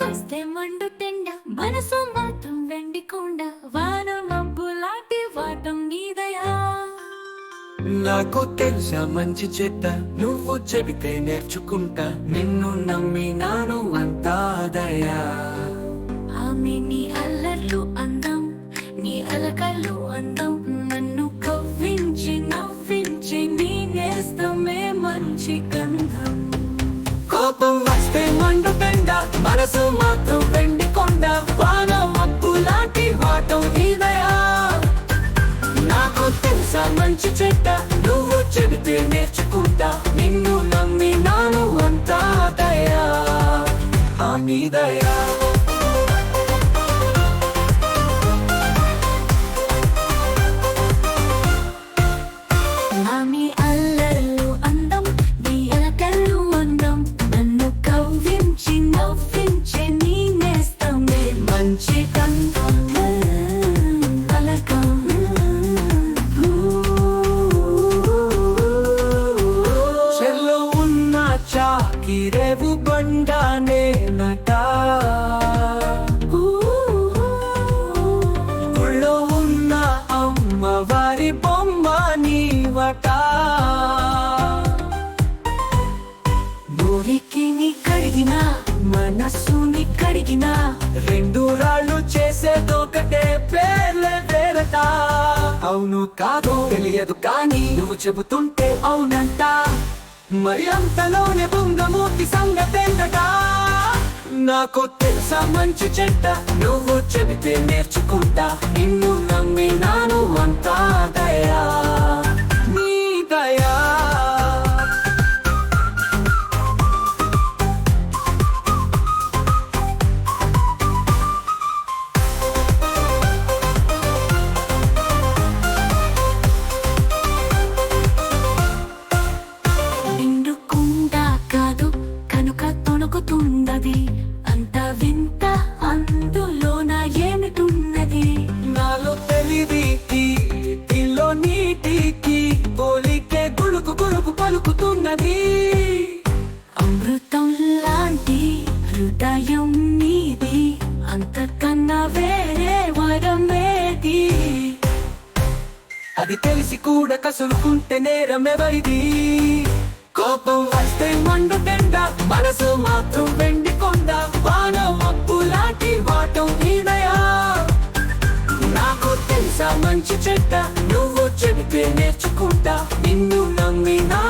వస్తే మండుటెండ మనసు మాత్రం వెండికొండ వాన మబ్బు లాంటి వాటం నీదయా నాకు తెలుసా మంచి చెడ్డ నువ్వు చెబితే నేర్చుకుంటా నిన్ను నమ్మినాను అంతా దయా ఆమె నీ అల్లర్లు అందం నీ అలకలు అందం నన్ను కవ్వించి నవ్వించి నీ నేస్తమే మంచి గంధం? కోపం మండు మనసు మాత్రం వెండి కొండ వాన మబ్బు లాంటి వాటం నీదయా నాకు తెలుసా మంచి చెడ్డ నువ్వు చెబితే నేర్చుకుంటా నిన్ను నమ్మినాను అంతా దయా ఆ నీ దయా. నేస్తమే మంచి గంధం చెల్లో ఉన్న చాకిరేవు బండానే నట మనస్సుని రెండు రాళ్ళు చేసేదొకటే పేర్లే వేరట. అవును కాదు తెలియదు కానీ నువ్వు చెబుతుంటే అవునంట. మరి అంతలోనే బొంగమూర్తి సంగతేంటట నాకు తెలుసా మంచి చెడ్డ నువ్వు చెబితే నేర్చుకుంటా. తొణుకుతున్నది అంత వింత అందులోన ఏమిటున్నది? నాలో తెలివికి ఇల్లో నీటికి పోలికే గుడుకు గుడుకు పలుకుతున్నది. అమృతం లాంటి హృదయం నీది. అంతకన్నా వేరే వరమేది? అది తెలిసి కూడా కసులుకుంటే నేరం ఎవరిది కోపం వస్తే మండు తెండా మనసు మాత్రం వెండి కొండ వాన మబ్బు లాంటి వాటం హీనయా నాకు తెలుసా మంచి చెడ్డ నువ్వు చెబితే నేర్చుకుంటా. నిన్ను నమ్మినా